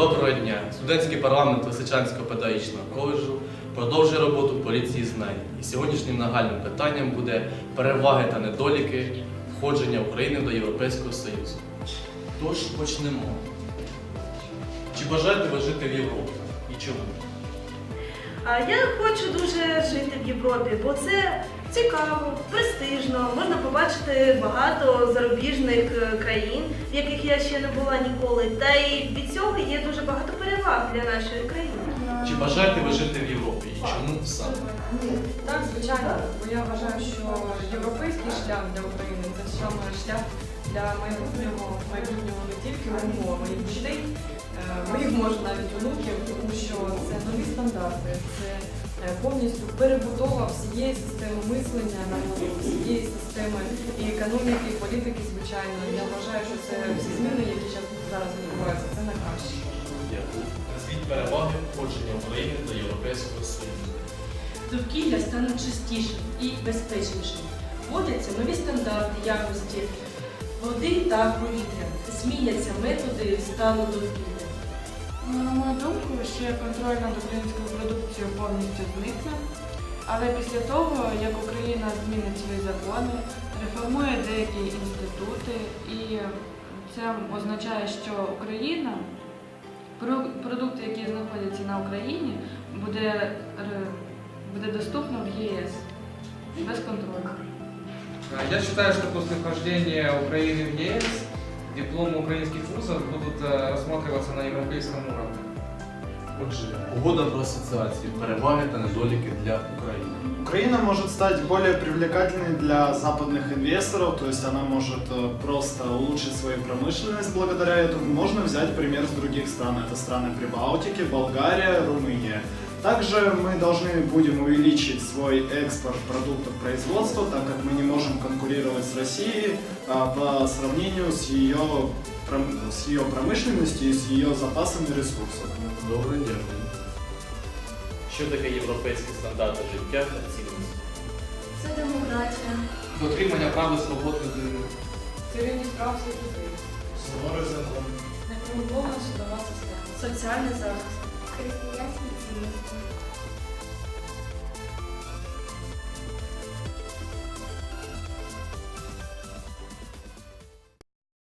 Доброго дня! Студентський парламент Лисичанського педагогічного коледжу продовжує роботу поліції знань. І сьогоднішнім нагальним питанням буде переваги та недоліки входження України до Європейського Союзу. Тож почнемо. Чи бажаєте ви жити в Європі? І чому? Я хочу дуже жити в Європі, бо це цікаво, престижно. Можна побачити багато зарубіжних е, країн, в яких я ще не була ніколи. Та й від цього є дуже багато переваг для нашої країни. Чи бажаєте ви жити в Європі? І чому саме? Так, звичайно, бо я вважаю, що європейський шлях для України це саме шлях для майбутнього майбутнього не тільки мого, а моїх дітей, моїх може навіть онуків, тому що це нові стандарти, це е, повністю перебудова всієї системи мислення народу, всієї системи і економіки, і політики, звичайно. Я вважаю, що це всі зміни, які зараз відбуваються, це на краще. Дякую. Назвіть переваги входження України до Європейського Союзу. Довкілля стане чистішим і безпечнішим. Вводяться нові стандарти якості води та повітря. Зміняться методи стану довкілля. Ну, На мою думку, ще контроль над українською продукцією повністю зникне. Але після того, як Україна змінить свої закони, реформує деякі інститути, і це означає, що Україна, продукти, які знаходяться на Україні, буде, буде доступно в ЄС без контролю. Я считаю, что после Украины в ЕС дипломы украинских вузов будут э, рассматриваться на европейском уровне. Отже, угода про асоціацію, переваги та недоліки для України. Украина может стать более привлекательной для западных инвесторов, то есть она может э, просто улучшить свою промышленность благодаря этому. Можно взять пример с других стран. Это страны Прибалтики, Болгария, Румыния. Также мы должны будем увеличить свой экспорт продуктов производства, так как мы не можем конкурировать с Россией а, по сравнению с ее, пром- с ее промышленностью и с ее запасами ресурсов. Добре, дякую. Що таке європейські стандарти життя та цінності? Це демократія. Дотримання прав і свобод людини. Це рівність прав всіх людей. Суворый закон. Некорумпована судова система. Соціальний захист. はい、